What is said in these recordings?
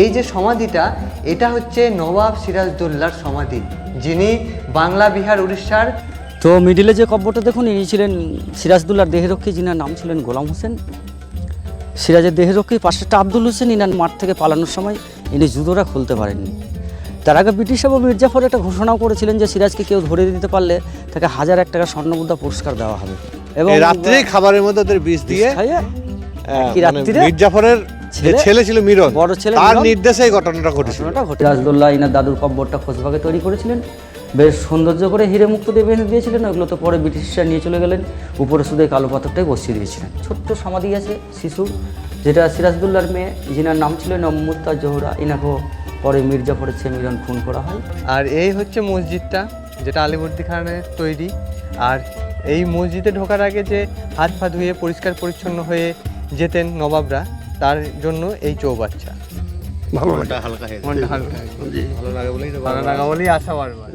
এই যে সমাধিটা এটা হচ্ছে নবাব সিরাজদৌল্লার সমাধি যিনি বাংলা বিহার উড়িষ্যার তো মিডিলে যে কব্বরটা দেখুন ইনি ছিলেন সিরাজদুল্লার দেহরক্ষী যিনার নাম ছিলেন গোলাম হোসেন। সিরাজের দেহরক্ষী পাশেরটা আব্দুল হোসেন ইনার মাঠ থেকে পালানোর সময় ইনি জুতোটা খুলতে পারেননি। তার আগে ব্রিটিশ এবং মির্জাফর একটা ঘোষণাও করেছিলেন যে সিরাজকে কেউ ধরে দিতে পারলে তাকে হাজার এক টাকা স্বর্ণমুদ্রা পুরস্কার দেওয়া হবে। এবং এই রাত্রেই খাবারের মধ্যে ওদের বিষ দিয়ে একই মানে রাত্রিরে মির্জাফরের ছেলে- ছেলে ছিল মিরন বড় ছেলে তার নির্দেশে এই ঘটনাটা ঘটেছিল। ঘটনাটা ঘটে ইনার দাদুর কব্বরটা খোঁজভাগে তৈরি করেছিলেন। বেশ সৌন্দর্য করে হিরে মুক্ত দিয়ে বেঁধে দিয়েছিলেন। ওগুলো তো পরে ব্রিটিশরা নিয়ে চলে গেলেন। উপরে শুধু কালো পাথরটাই বসিয়ে দিয়েছিলেন। ছোট্ট সমাধি আছে শিশু যেটা সিরাজদুল্লার মেয়ে যিনার নাম ছিল নম্মুত্তা জোহরা ইনাকেও পরে মির্জাফরের ছেলে মিলন খুন করা হয়। আর এই হচ্ছে মসজিদটা যেটা আলিবর্দি খানের তৈরি। আর এই মসজিদে ঢোকার আগে যে হাত পা ধুয়ে পরিষ্কার পরিচ্ছন্ন হয়ে যেতেন নবাবরা তার জন্য এই চৌবাচ্চা। হালকা মনটা হালকা ভালো লাগে বলেই ভালো লাগা বলেই আসা বারবার।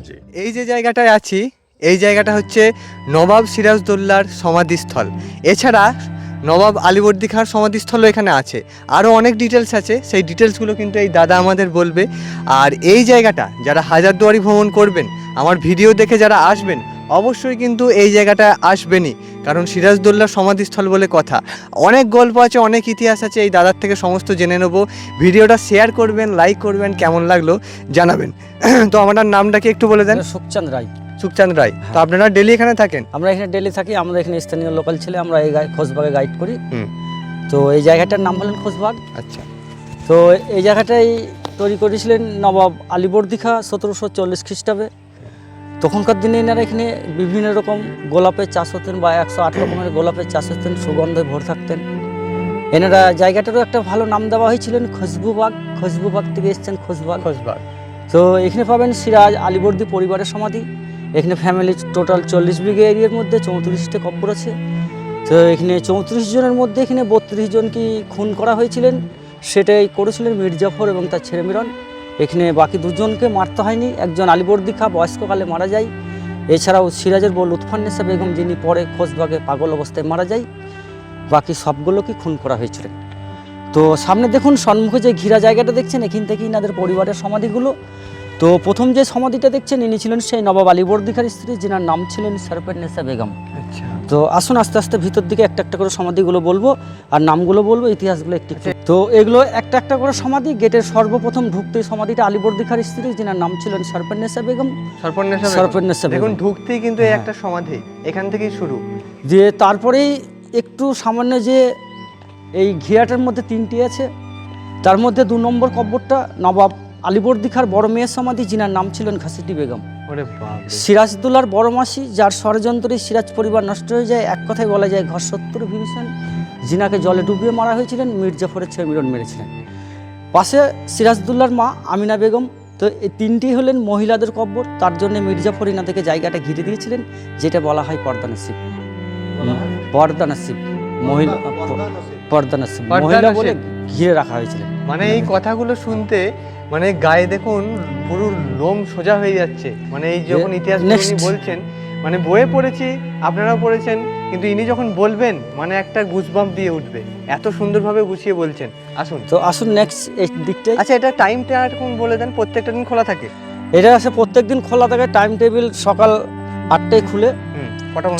এই যে জায়গাটায় আছি এই জায়গাটা হচ্ছে নবাব সিরাজদৌল্লার সমাধিস্থল। এছাড়া নবাব আলিবর্দি খাঁর সমাধিস্থলও এখানে আছে। আরও অনেক ডিটেলস আছে। সেই ডিটেলসগুলো কিন্তু এই দাদা আমাদের বলবে। আর এই জায়গাটা যারা হাজারদুয়ারি ভ্রমণ করবেন আমার ভিডিও দেখে যারা আসবেন অবশ্যই কিন্তু এই জায়গাটা আসবেনই। কারণ সিরাজদৌল্লার সমাধিস্থল বলে কথা। অনেক গল্প আছে অনেক ইতিহাস আছে এই দাদার থেকে সমস্ত জেনে নেব। ভিডিওটা শেয়ার করবেন লাইক করবেন কেমন লাগল জানাবেন। তো আমার নামটা কি একটু বলে দেন? সুখচাঁদ রায়। সুখচাঁদ রায়। তো আপনারা ডেলি এখানে থাকেন? আমরা এখানে ডেলি থাকি আমরা এখানে স্থানীয় লোকাল ছেলে আমরা এই খোঁজবাগে গাইড করি। তো এই জায়গাটার নাম হলেন খোঁজবাগ আচ্ছা। তো এই জায়গাটাই তৈরি করেছিলেন নবাব আলিবর্দি খা সতেরোশো চল্লিশ খ্রিস্টাব্দে। তখনকার দিনে এনারা এখানে বিভিন্ন রকম গোলাপের চাষ হতেন বা একশো আট রকমের গোলাপের চাষ হতেন সুগন্ধে ভর থাকতেন। এনারা জায়গাটারও একটা ভালো নাম দেওয়া হয়েছিলেন খুশবুবাগ খুশবুবাগ থেকে এসছেন খুশবাগ খোঁজবার তো এখানে পাবেন সিরাজ আলিবর্দি পরিবারের সমাধি। এখানে ফ্যামিলি টোটাল চল্লিশ বিঘে এরিয়ার মধ্যে চৌত্রিশটা কব্বর আছে। তো এখানে চৌত্রিশ জনের মধ্যে এখানে বত্রিশ জনকে খুন করা হয়েছিলেন সেটাই করেছিলেন মির্জাফর এবং তার ছেলে মিরন এখানে বাকি দুজনকে মারতে হয়নি। একজন আলিবর্দি খা বয়স্ককালে মারা যায়। এছাড়াও সিরাজের বউ লুৎফান্নেসা বেগম, যিনি পরে খোঁজবাগে পাগল অবস্থায় মারা যায়। বাকি সবগুলোকে খুন করা হয়েছিল। তো সামনে দেখুন সম্মুখে যে ঘিরা জায়গাটা দেখছেন, এখান থেকেই ইনাদের পরিবারের সমাধিগুলো। তো প্রথম যে সমাধিটা দেখছেন ইনি ছিলেন সেই নবাব আলীবর্দিখার স্ত্রী যিনার নাম ছিলেন সারপেন্নেসা বেগম। আচ্ছা। তো আসুন আস্তে আস্তে ভিতর দিকে একটা একটা করে সমাধিগুলো বলব আর নামগুলো বলব ইতিহাসগুলো একটু তো এগুলো একটা একটা করে সমাধি গেটের সর্বপ্রথম ঢুকতেই সমাধিটা আলীবর্দিখার স্ত্রী যিনার নাম ছিলেন সারপেন্নেসা বেগম। সর্পন্নেসা বেগম। ঢুকতেই কিন্তু হ্যাঁ। একটা সমাধি এখান থেকেই শুরু। দিয়ে তারপরেই একটু সামান্য যে এই ঘিরাটার মধ্যে তিনটি আছে তার মধ্যে দু নম্বর কব্বরটা নবাব আলিবর্দি খাঁর বড় মেয়ের সমাধি যিনার নাম ছিলেন খাসিটি বেগম। ওরে বাপ রে। সিরাজদুল্লার বড় মাসি যার ষড়যন্ত্রে সিরাজ পরিবার নষ্ট হয়ে যায় এক কথায় বলা যায় ঘর সত্তর বিভীষণ জিনাকে জলে ডুবিয়ে মারা হয়েছিলেন মির্জাফরের ছেলে মিরন মেরেছিলেন। পাশে সিরাজদুল্লার মা আমিনা বেগম তো এই তিনটি হলেন মহিলাদের কব্বর তার জন্য মির্জাফর ইনাদেরকে জায়গাটা ঘিরে দিয়েছিলেন যেটা বলা হয় পর্দা নসিব। পর্দা নসিব। মহিলা পর্দা নসিব। মহিলা বলে ঘিরে রাখা হয়েছিল মানে এই কথাগুলো শুনতে মানে গায়ে দেখুন পুরো লোম সোজা হয়ে যাচ্ছে। মানে এই যখন ইতিহাস বলছেন মানে বইয়ে পড়েছি আপনারাও পড়েছেন কিন্তু ইনি যখন বলবেন মানে একটা গুজবাম্প দিয়ে উঠবে। এত সুন্দরভাবে গুছিয়ে বলছেন। আসুন। তো আসুন নেক্সট এই দিকটাই আচ্ছা এটা টাইমটা এরকম বলে দেন? প্রত্যেকটা দিন খোলা থাকে? এটা আছে প্রত্যেক দিন খোলা থাকে টাইম টেবিল সকাল আটটায় খুলে।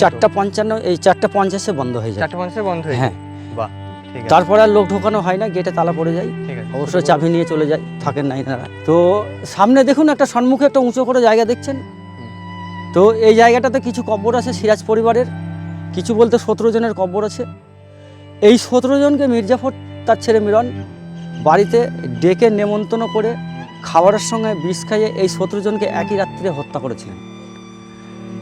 চারটা পঞ্চান্ন এই চারটা পঞ্চাশে বন্ধ হয়ে যায়। চারটে পঞ্চাশে বন্ধ হয়ে যায়। হ্যাঁ বাহ ঠিক আছে। তারপরে আর লোক ঢোকানো হয় না গেটে তালা পড়ে যায়। ঠিক আছে অবশ্যই চাবি নিয়ে চলে যায় থাকেন না এনারা। তো সামনে দেখুন একটা সম্মুখে একটা উঁচু করে জায়গা দেখছেন? তো এই জায়গাটাতে কিছু কব্বর আছে সিরাজ পরিবারের, কিছু বলতে সতেরো জনের কব্বর আছে। এই সতেরো জনকে মির্জাফর, তার ছেলে মিরন, বাড়িতে ডেকে নেমন্তন্ন করে খাবারের সঙ্গে বিষ খাইয়ে এই সতেরো জনকে একই রাত্রে হত্যা করেছিলেন।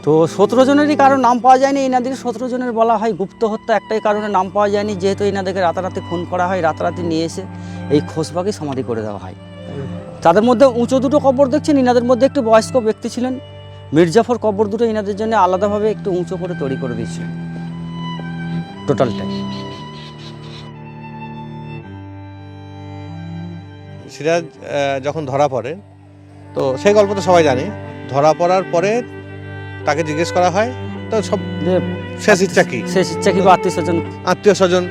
তো সতেরো জনেরই কারও নাম পাওয়া যায়নি, এনাদের সতেরো জনের বলা হয় গুপ্ত হত্যা, একটাই কারণে নাম পাওয়া যায়নি, যেহেতু এনাদেরকে রাতারাতি খুন করা হয়, রাতারাতি নিয়ে এসে এই খোসবাগে সমাধি করে দেওয়া হয়। তাদের মধ্যে উঁচু দুটো কবর দেখছেন ইনাদের মধ্যে একটু বয়স্ক ব্যক্তি ছিলেন। মির্জাফর কবর দুটো ইনাদের জন্য আলাদাভাবে একটু উঁচু করে তৈরি করে দিয়েছিলেন টোটালটাই। সিরাজ যখন ধরা পড়ে তো সেই গল্প তো সবাই জানে। ধরা পড়ার পরে তাকে জিজ্ঞেস করা হয় তো সব শেষ ইচ্ছা কি? শেষ ইচ্ছা কি বা আত্মীয় স্বজন? আত্মীয় স্বজন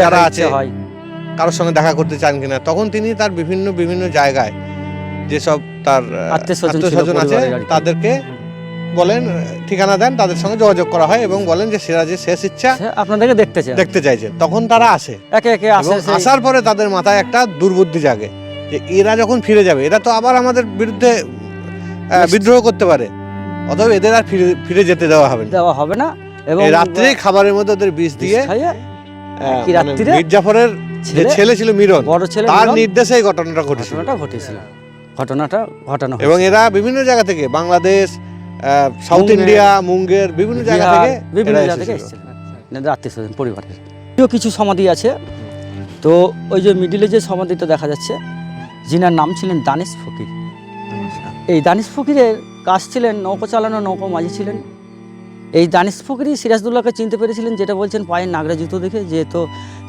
যারা আছে, হয়। কারোর সঙ্গে দেখা করতে চান কিনা তখন তিনি তার বিভিন্ন বিভিন্ন জায়গায় যেসব তার আত্মীয়স্বজন আছে। তাদেরকে বলেন ঠিকানা দেন তাদের সঙ্গে যোগাযোগ করা হয় এবং বলেন যে সিরাজের শেষ ইচ্ছা আপনাদেরকে দেখতে চায়। দেখতে চাইছেন তখন তারা আসে। একে একে আসে আসার পরে তাদের মাথায় একটা দুর্বুদ্ধি জাগে যে এরা যখন ফিরে যাবে এরা তো আবার আমাদের বিরুদ্ধে বিদ্রোহ করতে পারে। অতএব এদের আর ফিরে ফিরে যেতে দেওয়া হবে না। দেওয়া হবে না এবং এই রাত্রেই খাবারের মধ্যে ওদের বিষ দিয়ে খাইয়ে আহ, ছেলে ছেলে ছিল মিরন বড় ছেলে তার নির্দেশে এই ঘটনাটা ঘটেছিল ঘটনাটা ঘটেছিল। ঘটনাটা ঘটানো এবং এরা বিভিন্ন জায়গা থেকে বাংলাদেশ সাউথ ইন্ডিয়া মুঙ্গের বিভিন্ন জায়গা থেকে বিভিন্ন জায়গা থেকে এসেছিল। আত্মীয় স্বজন পরিবারের। এও কিছু সমাধি আছে। তো ওই যে মিডিলে যে সমাধিটা দেখা যাচ্ছে যিনার নাম ছিলেন দানিশ ফকির। এই দানিশ ফকিরের কাজ ছিলেন নৌকো চালানো নৌকো মাঝি ছিলেন। এই দানিশ ফকিরই সিরাজদুল্লাহকে চিনতে পেরেছিলেন যেটা বলছেন পায়ের নাগরা জুতো দেখে যেহেতু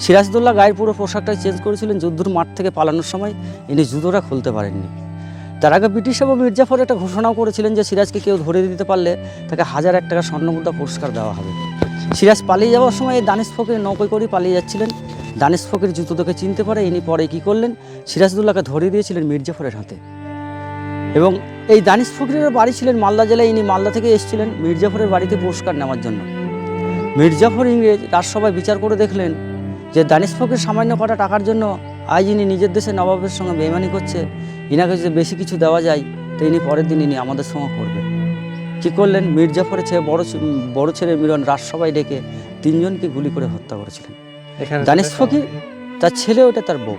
সিরাজদুল্লাহ গায়ের পুরো পোশাকটা চেঞ্জ করেছিলেন যুদ্ধর মাঠ থেকে পালানোর সময়। ইনি জুতোটা খুলতে পারেননি। তার আগে ব্রিটিশ এবং মির্জাফর একটা ঘোষণাও করেছিলেন যে সিরাজকে কেউ ধরে দিতে পারলে তাকে হাজার এক টাকা স্বর্ণমুদ্রা পুরস্কার দেওয়া হবে। সিরাজ পালিয়ে যাওয়ার সময় এই দানিশ ফকির নৌকোয় করে পালিয়ে যাচ্ছিলেন। দানিশ ফকির জুতো তোকে চিনতে পারে ইনি পরে কি করলেন। সিরাজদুল্লাহকে ধরিয়ে দিয়েছিলেন মির্জাফরের হাতে। এবং এই দানিশ ফকিরের বাড়ি ছিলেন মালদা জেলায়। ইনি মালদা থেকে এসেছিলেন মির্জাফরের বাড়িতে পুরস্কার নেওয়ার জন্য। মির্জাফর ইংরেজ রাজসভায় বিচার করে দেখলেন যে দানিশ ফকির সামান্য কটা টাকার জন্য আজ ইনি নিজের দেশে নবাবের সঙ্গে বেমানি করছে ইনাকে যদি বেশি কিছু দেওয়া যায় তো ইনি পরের দিন ইনি আমাদের সঙ্গে করবে কী করলেন? মির্জাফরের ছেলে বড় বড় ছেলে মিলন রাজসভায় ডেকে তিনজনকে গুলি করে হত্যা করেছিলেন। এখানে দানিশ ফকির তার ছেলে ওটা তার বউ।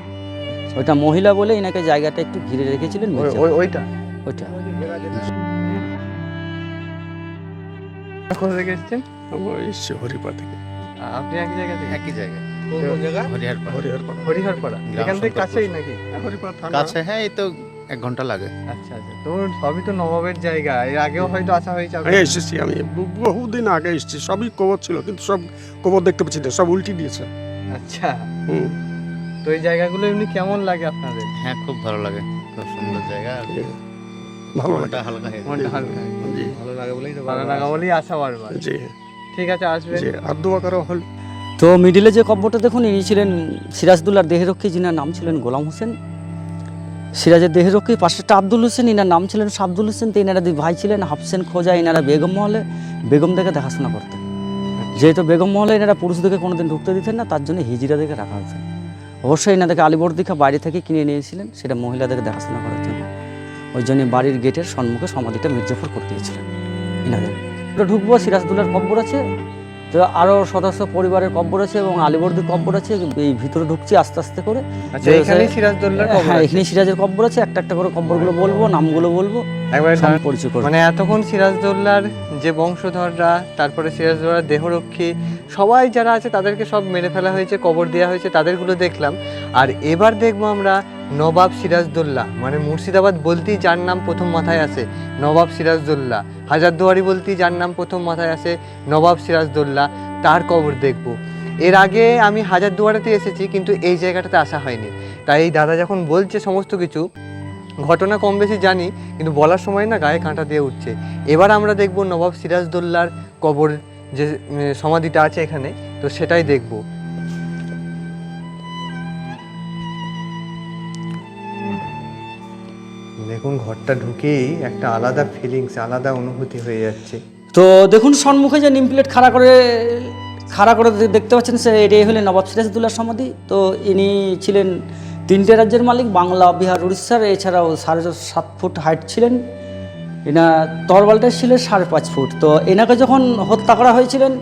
ওটা মহিলা বলে ইনাকে জায়গাটা একটু ঘিরে রেখেছিলেন ওইটা? ওইটা। কোথা থেকে এসেছেন? হরিপা থেকে। আপনি এক জায়গা থেকে একই জায়গায়? হরিহরপাড়া। এখান থেকে কাছেই নাকি? কাছে হ্যাঁ এই তো এক ঘণ্টা লাগে। আচ্ছা আচ্ছা। তো সবই তো নবাবের জায়গা। এর আগেও হয়তো আসা হয়েছে আমি এসেছি আমি বহুদিন আগে এসেছি। সবই কবর ছিল কিন্তু সব কবর দেখতে পাচ্ছি না সব উল্টি দিয়েছে। আচ্ছা। হুম। তো এই জায়গাগুলো এমনি কেমন লাগে আপনাদের? হ্যাঁ খুব ভালো লাগে। খুব সুন্দর জায়গা। আর ভালো লাগে। হালকা মনটা হালকা ভালো লাগে বলেই তো ভালো লাগা বলেই আসা বারবার। জি ঠিক আছে আসবেন। জি আর দোয়া করা হল তো মিডিলে যে কব্বরটা দেখুন, ইনি ছিলেন সিরাজদুল্লার দেহরক্ষী, যিনার নাম ছিলেন গোলাম হোসেন। সিরাজের দেহরক্ষী পাশেরটা আব্দুল হোসেন, ইনার নাম ছিলেন শাব্দুল হোসেন, তো ইনারা দুই ভাই ছিলেন, হাফসেন খোঁজা, ইনারা বেগম মহলে, বেগম দেখে দেখাশোনা করতেন। যেহেতু বেগম মহলে এনারা পুরুষদেরকে কোনোদিন ঢুকতে দিতেন না, তার জন্য হিজিরা দেখে রাখা হতেন অবশ্যই এনাদেরকে আলিবর্দ দীঘা বাইরে থেকে কিনে নিয়েছিলেন, সেটা মহিলাদেরকে দেখাশোনা করার জন্য। ওই জন্য বাড়ির গেটের সম্মুখে সমাধিটা মির্জাফর করে দিয়েছিলেন এনাদের ঢুকবো, সিরাজদুল্লার কব্বর আছে। তো আরও সদস্য পরিবারের কব্বর আছে এবং আলিবর্দির কব্বর আছে এই ভিতরে ঢুকছি আস্তে আস্তে করে। আচ্ছা কবর হ্যাঁ। এখানে সিরাজের কব্বর আছে একটা একটা করে কব্বরগুলো বলব নামগুলো বলব পরিচয় মানে এতক্ষণ সিরাজদৌল্লার যে বংশধররা তারপরে সিরাজদৌল্লার দেহরক্ষী সবাই যারা আছে তাদেরকে সব মেরে ফেলা হয়েছে কবর দেওয়া হয়েছে তাদেরগুলো দেখলাম। আর এবার দেখব আমরা নবাব সিরাজদৌল্লা মানে মুর্শিদাবাদ বলতেই যার নাম প্রথম মাথায় আসে নবাব সিরাজদৌল্লা। হাজারদুয়ারি বলতেই যার নাম প্রথম মাথায় আসে নবাব সিরাজদৌল্লা, তার কবর দেখব। এর আগে আমি হাজারদুয়ারিতে এসেছি, কিন্তু এই জায়গাটাতে আসা হয়নি। তাই এই দাদা যখন বলছে সমস্ত কিছু, ঘটনা কম বেশি জানি, কিন্তু বলার সময় না গায়ে কাঁটা দিয়ে উঠছে। এবার আমরা দেখব নবাব সিরাজদৌল্লার কবর যে সমাধিটা আছে এখানে, তো সেটাই দেখব। দেখুন ঘরটা ঢুকেই একটা আলাদা ফিলিংস আলাদা অনুভূতি হয়ে যাচ্ছে। তো দেখুন, সম্মুখে যে নিম প্লেট খাড়া করে খাড়া করে দেখতে পাচ্ছেন, সে এটাই হলেন নবাব সিরাজদুল্লার সমাধি। তো ইনি ছিলেন তিনটে রাজ্যের মালিক, বাংলা, বিহার, উড়িষ্যার, এছাড়াও সাড়ে সাত ফুট হাইট ছিলেন। এনা তরবালটা ছিল সাড়ে পাঁচ ফুট। তো এনাকে যখন হত্যা করা হয়েছিলেন,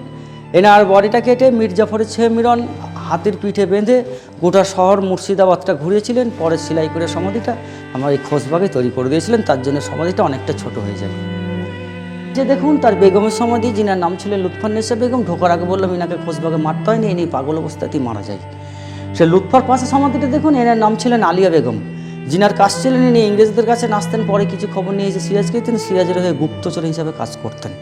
এনার বডিটা কেটে মির্জাফরের ছেলে মিরন হাতির পিঠে বেঁধে গোটা শহর মুর্শিদাবাদটা ঘুরেছিলেন পরে সেলাই করে সমাধিটা আমার এই খোঁজবাগে তৈরি করে দিয়েছিলেন, তার জন্য সমাধিটা অনেকটা ছোট হয়ে যায়। যে দেখুন, তার বেগমের সমাধি, যিনার নাম ছিলেন লুৎফান্নেসা বেগম, ঢোকার আগে বললাম ইনাকে খোঁজবাগে মারতে হয়নি ইনি পাগল অবস্থাতেই মারা যায়। সে লুৎফার পাশে সমাধিটা দেখুন, এনার নাম ছিলেন আলিয়া বেগম। যিনার কাজ ছিলেন ইনি ইংরেজদের কাছে নাচতেন, পরে কিছু খবর নিয়ে এসে সিরাজকে তিনি সিরাজের হয়ে গুপ্তচর হিসাবে কাজ করতেন।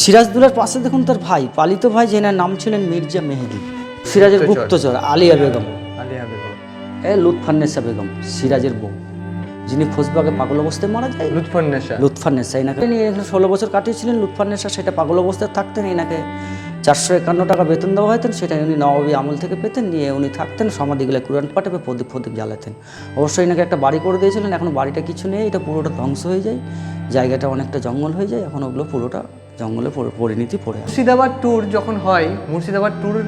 সিরাজদুলার পাশে দেখুন তার ভাই, পালিত ভাই, যেনার নাম ছিলেন মির্জা মেহেদি। সিরাজের গুপ্তচর। আলিয়া বেগম। আলিয়া বেগম। এ লুৎফান্নেসা বেগম সিরাজের বউ। যিনি খোঁজবাগে পাগল অবস্থায় মারা যায়? লুৎফন্নেসা। লুৎফান্নেসা এনাকে এখানে ষোলো বছর কাটিয়েছিলেন লুৎফান্নেসা সেটা পাগল অবস্থায় থাকতেন এনাকে চারশো একান্ন টাকা বেতন দেওয়া হতেন সেটা উনি নবাবী আমল থেকে পেতেন নিয়ে উনি থাকতেন সমাধিগুলো কুরান পাঠাবে প্রদীপ প্রদীপ জ্বালাতেন। অবশ্যই নাকি একটা বাড়ি করে দিয়েছিলেন এখন বাড়িটা কিছু নেই এটা পুরোটা ধ্বংস হয়ে যায় জায়গাটা অনেকটা জঙ্গল হয়ে যায় এখন ওগুলো পুরোটা জঙ্গলে পরি- পরিণতি পড়ে মুর্শিদাবাদ ট্যুর যখন হয়, মুর্শিদাবাদ ট্যুর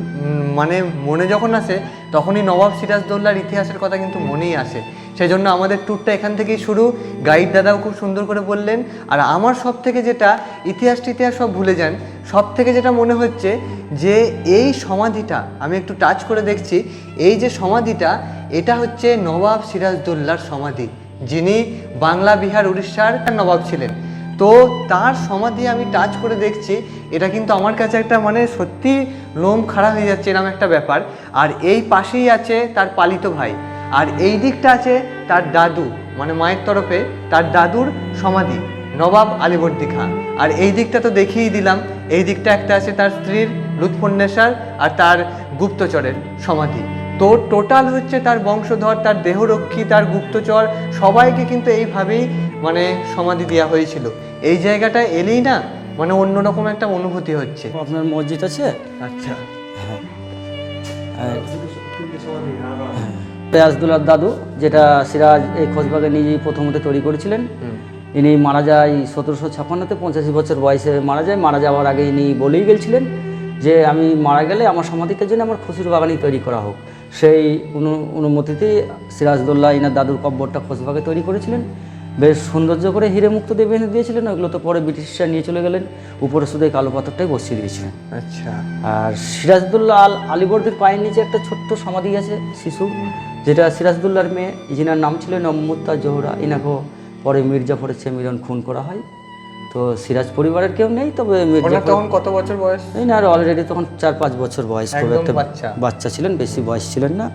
মানে মনে যখন আসে, তখনই নবাব সিরাজদৌল্লার ইতিহাসের কথা কিন্তু মনেই আসে। সেই জন্য আমাদের ট্যুরটা এখান থেকেই শুরু। গাইড দাদাও খুব সুন্দর করে বললেন। আর আমার সব থেকে যেটা, ইতিহাস টিতিহাস সব ভুলে যান সব থেকে যেটা মনে হচ্ছে যে এই সমাধিটা, আমি একটু টাচ করে দেখছি, এই যে সমাধিটা, এটা হচ্ছে নবাব সিরাজদৌল্লার সমাধি, যিনি বাংলা, বিহার, উড়িষ্যার নবাব ছিলেন। তো তার সমাধি আমি টাচ করে দেখছি। এটা কিন্তু আমার কাছে একটা মানে সত্যি লোম খাড়া হয়ে যাচ্ছে এরকম একটা ব্যাপার। আর এই পাশেই আছে তার পালিত ভাই। আর এই দিকটা আছে তার দাদু মানে মায়ের তরফে তার দাদুর সমাধি, নবাব আলীবর্দী খাঁ। আর এই দিকটা তো দেখিয়েই দিলাম। এই দিকটা একটা আছে তার স্ত্রীর লুৎফুন্নেসার আর তার গুপ্তচরের সমাধি। তো টোটাল হচ্ছে তার বংশধর, তার দেহরক্ষী, তার গুপ্তচর, সবাইকে কিন্তু এইভাবেই মানে সমাধি দেওয়া হয়েছিল। এই জায়গাটা এলেই না মানে অন্যরকম একটা অনুভূতি হচ্ছে। আপনার মসজিদ আছে? আচ্ছা। আর পেয়াজদুলার দাদু যেটা সিরাজ এই খোঁজবাগে নিজেই প্রথমত তৈরি করেছিলেন ইনি মারা যায় সতেরোশো ছাপ্পান্নতে পঁচাশি বছর বয়সে মারা যায়। মারা যাওয়ার আগে ইনি বলেই গেছিলেন যে আমি মারা গেলে আমার সমাধিটার জন্য আমার খুশির বাগানই তৈরি করা হোক। সেই অনু অনুমতিতেই সিরাজদৌল্লাহ ইনার দাদুর কব্বরটা খোঁজবাগে তৈরি করেছিলেন। বেশ সৌন্দর্য করে হিরে মুক্ত দেবে এনে দিয়েছিলেন ওগুলো তো পরে ব্রিটিশরা নিয়ে চলে গেলেন উপরে শুধু এই কালো পাথরটাই বসিয়ে দিয়েছিলেন। আচ্ছা। আর সিরাজদুল্লাহ আল আলিবর্দির পায়ের নিচে একটা ছোট্ট সমাধি আছে শিশু যেটা সিরাজদুল্লাহর মেয়ে যিনার নাম ছিল নম্মুত্তা জোহরা ইনাকেও পরে মির্জাফরের চেয়ে মিলন খুন করা হয়। তো সিরাজ পরিবারের কেউ নেই তবে তখন কত বছর বয়স? এই না আর অলরেডি তখন চার পাঁচ বছর বয়স একটা বাচ্চা। বাচ্চা ছিলেন বেশি বয়স ছিলেন না।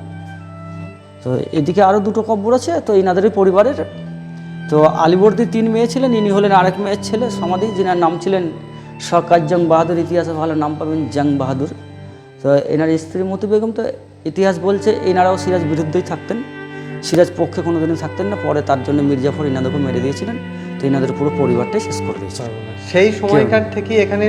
তো এদিকে আরও দুটো কব্বর আছে তো ইনাদেরই পরিবারের তো আলিবর্দির তিন মেয়ে ছিলেন ইনি হলেন আরেক মেয়ের ছেলে সমাধি যিনার নাম ছিলেন সকাজ জং বাহাদুর ইতিহাসে ভালো নাম পাবেন জং বাহাদুর। তো এনার স্ত্রী মতি বেগম তো ইতিহাস বলছে এনারাও সিরাজ বিরুদ্ধেই থাকতেন। সিরাজ পক্ষে কোনোদিনই থাকতেন না পরে তার জন্য মির্জাফর ইনাদেরকে মেরে দিয়েছিলেন। তো ইনাদের পুরো পরিবারটাই শেষ করে দিয়েছিলেন সেই সময়কার থেকে এখানে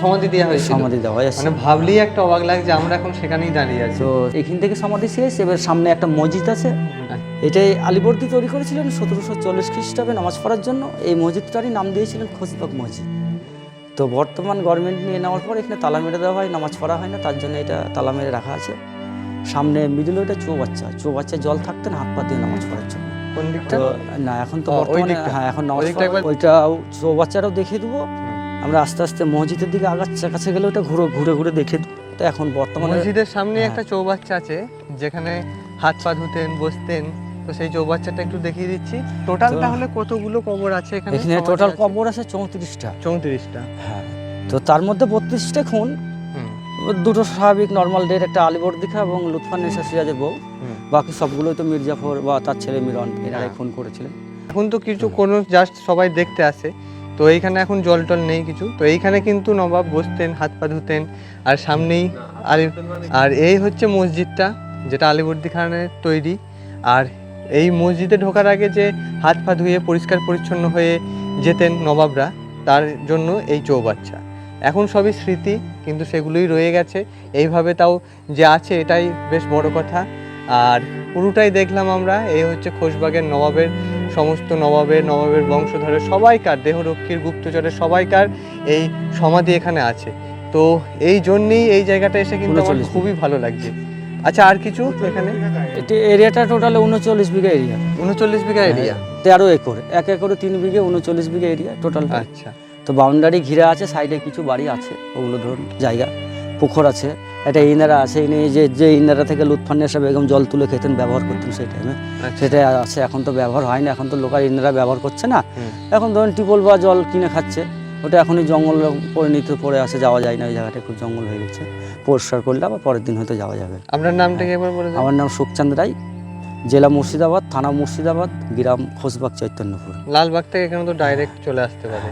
সমাধি দেওয়া হয়েছিল। সমাধি দেওয়া হয়েছে। মানে ভাবলেই একটা অবাক লাগে যে আমরা এখন সেখানেই দাঁড়িয়ে আছি। তো এখান থেকে সমাধি শেষ এবার সামনে একটা মসজিদ আছে। এটাই আলিবর্দি তৈরি করেছিলেন সতেরোশো চল্লিশ খ্রিস্টাব্দে নামাজ পড়ার জন্য। এই মসজিদটারই নাম দিয়েছিলেন খোসবাগ মসজিদ। তো বর্তমান গভর্নমেন্ট নিয়ে নেওয়ার পর এখানে তালা মেরে দেওয়া হয় নামাজ পড়া হয় না তার জন্য এটা তালা মেরে রাখা আছে। সামনে মিডিল ওইটা চৌবাচ্চা চৌবাচ্চায় জল থাকতেন হাত পা দিয়ে নামাজ পড়ার জন্য। তো না এখন তো বর্তমানে হ্যাঁ এখন নামাজ ওই দিকটা পড়া- একবার- ওইটাও চৌবাচ্চাটাও দেখিয়ে দেবো। আমরা আস্তে আস্তে মসজিদের দিকে আগাচ্ছা কাছে গেলে ওটা ঘুরে ঘুরে ঘুরে দেখে তো এখন বর্তমানে মসজিদের সামনে হ্যাঁ। একটা চৌবাচ্চা আছে যেখানে হাত পা ধুতেন বসতেন। তো সেই চৌবাচ্চাটা একটু দেখিয়ে দিচ্ছি। টোটাল তাহলে কতগুলো কবর আছে এখানে? এখানে টোটাল কবর আছে চৌত্রিশটা। চৌত্রিশটা। হ্যাঁ তো তার মধ্যে বত্রিশটা খুন। দুটো স্বাভাবিক নর্মাল ডেট একটা আলিবর দিখা এবং লুৎফান নেশা সিরাজের বউ। বাকি সবগুলোই তো মির্জাফর বা তার ছেলে মিরন এনারাই হ্যাঁ। খুন করেছিলেন। এখন তো কিছু কোনো জাস্ট সবাই দেখতে আসে। তো এইখানে এখন জল টল নেই কিছু। তো এইখানে কিন্তু নবাব বসতেন হাত পা ধুতেন আর সামনেই আলি আর এই হচ্ছে মসজিদটা যেটা আলিবর্দি খানের তৈরি। আর এই মসজিদে ঢোকার আগে যে হাত পা ধুয়ে পরিষ্কার পরিচ্ছন্ন হয়ে যেতেন নবাবরা তার জন্য এই চৌবাচ্চা। এখন সবই স্মৃতি কিন্তু সেগুলোই রয়ে গেছে। এইভাবে তাও যে আছে এটাই বেশ বড় কথা। আর পুরোটাই দেখলাম আমরা এই হচ্ছে খোশবাগের নবাবের সমস্ত নবাবের নবাবের বংশধরের সবাইকার দেহরক্ষীর গুপ্তচরের সবাইকার এই সমাধি এখানে আছে। তো এই জন্যেই এই জায়গাটা এসে কিন্তু আমার খুবই ভালো লাগছে। আচ্ছা আর কিছু এখানে? এটি এরিয়াটা টোটাল উনচল্লিশ বিঘা এরিয়া উনচল্লিশ বিঘা এরিয়া তেরো একর এক একরে তিন বিঘে উনচল্লিশ বিঘা এরিয়া টোটাল আচ্ছা। তো বাউন্ডারি ঘিরে আছে সাইডে কিছু বাড়ি আছে ওগুলো ধরুন জায়গা পুকুর আছে। একটা ইনারা আছে ইনি যে যে ইনারা থেকে লুৎফান নেশা বেগম জল তুলে খেতেন ব্যবহার করতেন সেই টাইমে আচ্ছা। সেটা আছে এখন তো ব্যবহার হয় না এখন তো লোকাল ইনারা ব্যবহার করছে না। এখন ধরুন টিউবওয়েল বা জল কিনে খাচ্ছে ওটা এখনই জঙ্গল পরিণত পড়ে আসে যাওয়া যায় না ওই জায়গাটা খুব জঙ্গল হয়ে গেছে। পরিষ্কার করলে আবার পরের দিন হয়তো যাওয়া যাবে। আপনার নামটা কি একবার বলে আমার নাম সুখচান্দ রায় জেলা মুর্শিদাবাদ থানা মুর্শিদাবাদ গ্রাম খোসবাগ চৈতন্যপুর। লালবাগ থেকে এখানে তো ডাইরেক্ট চলে আসতে পারে।